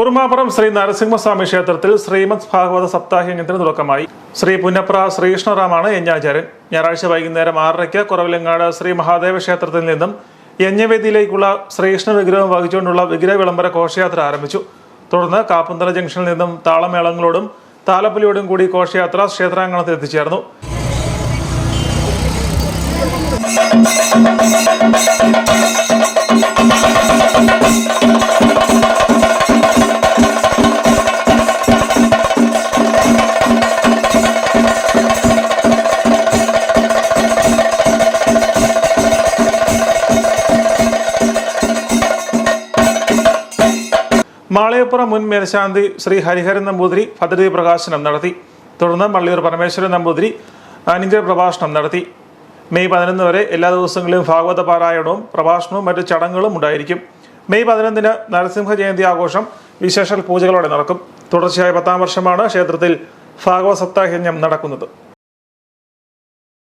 കുറുമാപുരം ശ്രീ നരസിംഹസ്വാമി ക്ഷേത്രത്തിൽ ശ്രീമദ് ഭാഗവത സപ്താഹയജ്ഞത്തിന് തുടക്കമായി. ശ്രീ പുന്നപ്ര ശ്രീകൃഷ്ണറാമാണ് യജ്ഞാചാര്യൻ. ഞായറാഴ്ച വൈകുന്നേരം ആറരയ്ക്ക് കുറവിലങ്ങാട് ശ്രീ മഹാദേവ ക്ഷേത്രത്തിൽ നിന്നും യജ്ഞവേദിയിലേക്കുള്ള ശ്രീകൃഷ്ണ വിഗ്രഹം വഹിച്ചുകൊണ്ടുള്ള വിഗ്രഹ വിളംബര ഘോഷയാത്ര ആരംഭിച്ചു. തുടർന്ന് കാപ്പന്തല ജംഗ്ഷനിൽ നിന്നും താളമേളങ്ങളോടും താലപ്പൊലിയോടും കൂടി ഘോഷയാത്ര ക്ഷേത്രാങ്കണത്തിൽ എത്തിച്ചേർന്നു. മാളയപ്പുറം മുൻ മേൽശാന്തി ശ്രീ ഹരിഹരൻ നമ്പൂതിരി ഭദ്രതി പ്രകാശനം നടത്തി. തുടർന്ന് മള്ളിയൂർ പരമേശ്വരൻ നമ്പൂതിരി അനുഗ്രഹ പ്രഭാഷണം നടത്തി. മെയ് പതിനൊന്ന് വരെ എല്ലാ ദിവസങ്ങളിലും ഭാഗവത പാരായണവും പ്രഭാഷണവും മറ്റു ചടങ്ങുകളും ഉണ്ടായിരിക്കും. മെയ് പതിനൊന്നിന് നരസിംഹ ജയന്തി ആഘോഷം വിശേഷ പൂജകളോടെ നടക്കും. തുടർച്ചയായ പത്താം വർഷമാണ് ക്ഷേത്രത്തിൽ ഭാഗവത സപ്താഹയജ്ഞം നടക്കുന്നത്.